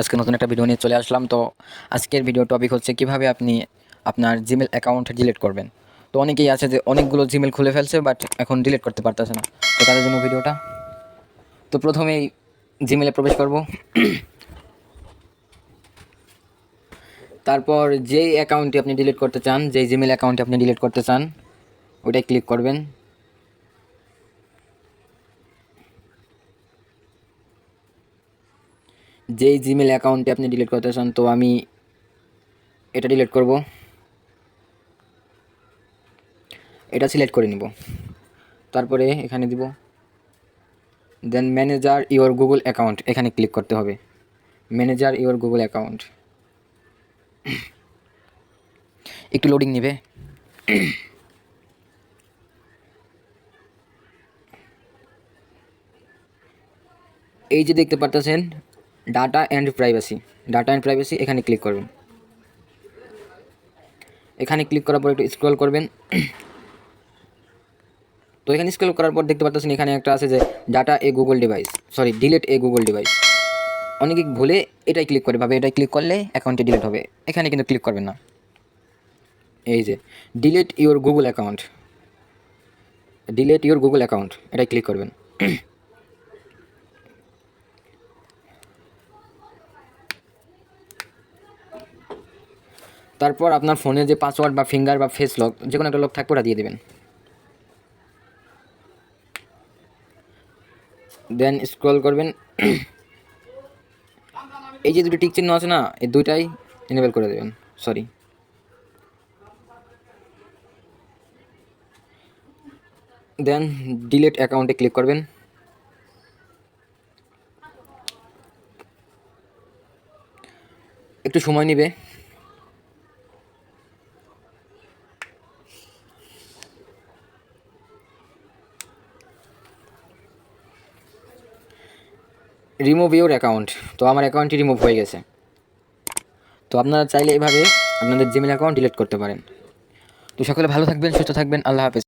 আজকে নতুন একটা ভিডিও নিয়ে চলে আসলাম। তো আজকের ভিডিও টপিক হচ্ছে কীভাবে আপনি আপনার জিমেল অ্যাকাউন্ট ডিলিট করবেন। তো অনেকেই আছে যে অনেকগুলো জিমেল খুলে ফেলছে বাট এখন ডিলিট করতে পারতেছে না। তো তাদের জন্য ভিডিওটা তো প্রথমেই জিমেলে প্রবেশ করব। তারপর যেই অ্যাকাউন্টটি আপনি ডিলিট করতে চান, যেই জিমেল অ্যাকাউন্টটি আপনি ডিলিট করতে চান ওইটাই ক্লিক করবেন। যেই জিমেল অ্যাকাউন্টে আপনি ডিলিট করতে চান, তো আমি এটা ডিলিট করব। এটা সিলেক্ট করে নিব। তারপরে এখানে দিব। Then manager your Google account এখানে ক্লিক করতে হবে। ম্যানেজার ইওর গুগল অ্যাকাউন্ট একটু লোডিং নেবে। এই যে দেখতে পারতেছেন data and privacy data and privacy এখানে ক্লিক করবেন। এখানে ক্লিক করার পর একটু স্ক্রল করবেন। তো এখানে স্ক্রল করার পর দেখতে পাচ্ছেন এখানে একটা আছে যে data a Google device sorry delete a Google device অনেকে ভুলে এটাই ক্লিক করে, ভাবে এটাই ক্লিক করলে অ্যাকাউন্টে ডিলিট হবে। এখানে কিন্তু ক্লিক করবেন না। এই যে delete your Google account delete your Google account এটাই ক্লিক করবেন। তারপর আপনার ফোনে যে পাসওয়ার্ড বা ফিঙ্গার বা ফেস লক যে কোনো একটা লক থাকবে ওটা দিয়ে দেবেন। দেন স্ক্রল করবেন। এই যে দুটো টিক চিহ্ন আছে না, এই দুইটাই এনেবেল করে দেবেন। সরি দেন ডিলিট অ্যাকাউন্টে ক্লিক করবেন। একটু সময় নেবে। রিমুভ ইউর অ্যাকাউন্ট তো আমার অ্যাকাউন্টটি রিমুভ হয়ে গেছে। তো আপনারা চাইলে এভাবে আপনাদের জিমেল অ্যাকাউন্ট ডিলিট করতে পারেন। তো সকলে ভালো থাকবেন, সুস্থ থাকবেন, আল্লাহ হাফেজ।